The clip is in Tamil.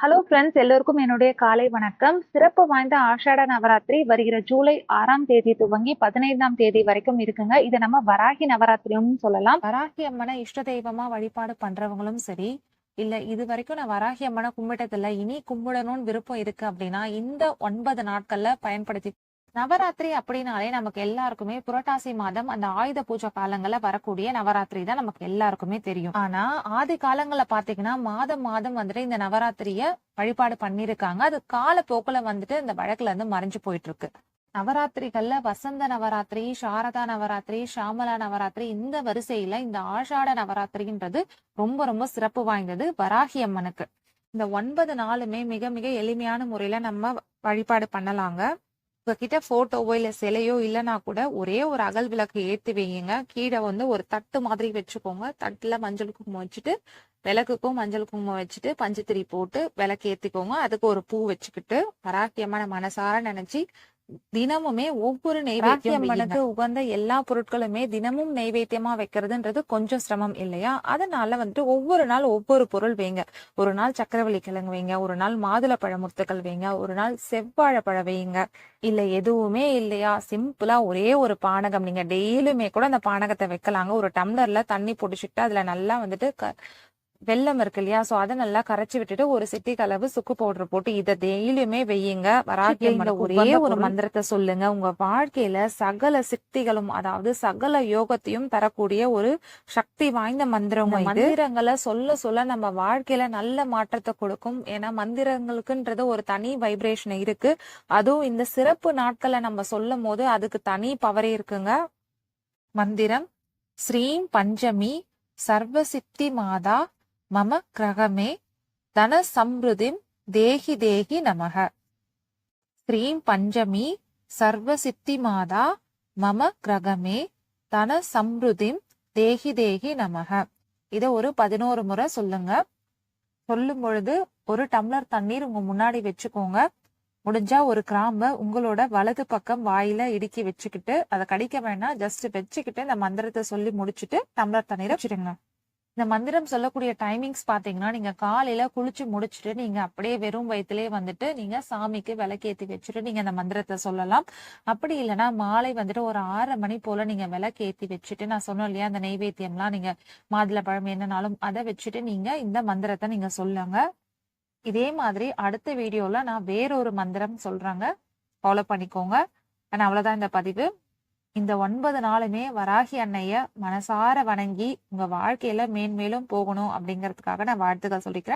ஹலோ ஃப்ரெண்ட்ஸ் எல்லோருக்கும் என்னுடைய காலை வணக்கம். சிறப்பு வாய்ந்த ஆஷாட நவராத்திரி வருகிற ஜூலை ஆறாம் தேதி துவங்கி பதினைந்தாம் தேதி வரைக்கும் இருக்குங்க. இதை நம்ம வராகி நவராத்திரியும் சொல்லலாம். வராகி அம்மனை இஷ்ட தெய்வமா வழிபாடு பண்றவங்களும் சரி இல்ல இது வரைக்கும் நான் வராகி அம்மனை கும்பிட்டதில்ல இனி கும்பிடணும்னு விருப்பம் இருக்கு அப்படின்னா இந்த ஒன்பது நாட்கள்ல பயன்படுத்தி நவராத்திரி அப்படின்னாலே நமக்கு எல்லாருக்குமே புரட்டாசி மாதம் அந்த ஆயுத பூஜை காலங்கள்ல வரக்கூடிய நவராத்திரி தான் நமக்கு எல்லாருக்குமே தெரியும். ஆனா ஆதி காலங்கள்ல பாத்தீங்கன்னா மாதம் மாதம் வந்துட்டு இந்த நவராத்திரிய வழிபாடு பண்ணிருக்காங்க. அது காலப்போக்குல வந்துட்டு இந்த வழக்குல இருந்து மறைஞ்சு போயிட்டு இருக்கு நவராத்திரிகள்ல வசந்த நவராத்திரி சாரதா நவராத்திரி ஷாமலா நவராத்திரி இந்த வரிசையில இந்த ஆஷாட நவராத்திரின்றது ரொம்ப ரொம்ப சிறப்பு வாய்ந்தது வராகி அம்மனுக்கு. இந்த ஒன்பது நாளுமே மிக மிக எளிமையான முறையில நம்ம வழிபாடு பண்ணலாங்க. உங்ககிட்ட போட்டோவோ இல்ல சிலையோ இல்லைன்னா கூட ஒரே ஒரு அகல் விளக்கு ஏத்தி வையுங்க. கீழே வந்து ஒரு தட்டு மாதிரி வச்சுக்கோங்க. தட்டுல மஞ்சள் குங்குமம் வச்சுட்டு விளக்குக்கும் மஞ்சள் குங்குமம் வச்சுட்டு பஞ்சுத்திரி போட்டு விளக்கு ஏத்திக்கோங்க. அதுக்கு ஒரு பூ வச்சுக்கிட்டு பராட்டியமான மனசார நினைச்சு தினமுமே ஒவ்வொரு நெய்வேத்தியம்மனுக்கு உகந்த எல்லா பொருட்களுமே தினமும் நெய்வேத்தியமா வைக்கிறதுன்றது கொஞ்சம் சிரமம் இல்லையா? அதனால வந்துட்டு ஒவ்வொரு நாள் ஒவ்வொரு பொருள் வைங்க. ஒரு நாள் சக்கரவள்ளி கிழங்கு வைங்க ஒரு நாள் மாதுளப்பழ முத்துக்கள் வைங்க ஒரு நாள் செவ்வாழைப்பழம் வைங்க. இல்ல எதுவுமே இல்லையா? சிம்பிளா ஒரே ஒரு பானகம். நீங்க டெய்லியுமே கூட அந்த பானகத்தை வைக்கலாங்க. ஒரு டம்ளர்ல தண்ணி பிடிச்சிட்டு அதுல நல்லா வந்துட்டு வெல்லம் இருக்கு இல்லையா? சோ அதை நல்லா கரைச்சி விட்டுட்டு ஒரு சிட்டி கலவு சுக்கு பவுடர் போட்டு இதை டெய்லியுமே வையுங்க வராகி இந்த ஒரே ஒரு மந்திரத்தை சொல்லுங்க. உங்க வாழ்க்கையில சகல சித்திகளும் அதாவது சகல யோகத்தையும் தரக்கூடிய ஒரு சக்தி வாய்ந்த மந்திரம் மந்திரங்களை சொல்ல சொல்ல நம்ம வாழ்க்கையில நல்ல மாற்றத்தை கொடுக்கும். ஏன்னா மந்திரங்களுக்குன்றது ஒரு தனி வைப்ரேஷன் இருக்கு. அதுவும் இந்த சிறப்பு நாட்களை நம்ம சொல்லும் போது அதுக்கு தனி பவரே இருக்குங்க. மந்திரம் ஸ்ரீம் பஞ்சமி சர்வசித்தி மாதா மம கிரகமே தன சம்ருதிம் தேகி தேகி நமக. ஸ்ரீம் பஞ்சமி சர்வசித்தி மாதா மம கிரகமே தன சம்ருதிம் தேகி தேகி நமக. இத ஒரு பதினோரு முறை சொல்லுங்க. சொல்லும் பொழுது ஒரு டம்ளர் தண்ணீர் உங்க முன்னாடி வச்சுக்கோங்க. முடிஞ்சா ஒரு கிராம்ப உங்களோட வலது பக்கம் வாயில இடுக்கி வச்சுக்கிட்டு அதை கடிக்க வேணாம். ஜஸ்ட் வச்சுக்கிட்டு இந்த மந்திரத்தை சொல்லி முடிச்சுட்டு டம்ளர் தண்ணீரை வச்சிருங்க இந்த மந்திரம் சொல்லக்கூடிய டைமிங்ஸ் பாத்தீங்கன்னா நீங்க காலையில குளிச்சு முடிச்சுட்டு நீங்க அப்படியே வெறும் வயிற்றுலயே வந்துட்டு நீங்க சாமிக்கு விளக்கேத்தி வச்சுட்டு நீங்க அந்த மந்திரத்தை சொல்லலாம். அப்படி இல்லைன்னா மாலை வந்துட்டு ஒரு ஆறரை மணி போல நீங்க விளக்கேத்தி வச்சுட்டு நான் சொன்னேன் இல்லையா அந்த நெய்வேத்தியம்லாம் நீங்க மாதுளை பழம் என்னனாலும் அதை வச்சுட்டு நீங்க இந்த மந்திரத்தை நீங்க சொல்லுங்க. இதே மாதிரி அடுத்த வீடியோல நான் வேறொரு மந்திரம் சொல்றாங்க. ஃபாலோ பண்ணிக்கோங்க. ஆனா அவ்வளவுதான் இந்த பதிவு. இந்த ஒன்பது நாளுமே வராகி அன்னைய மனசார வணங்கி உங்க வாழ்க்கையில மேன்மேலும் போகணும் அப்படிங்கிறதுக்காக நான் வாழ்த்துக்கள் சொல்லிக்கிறேன்.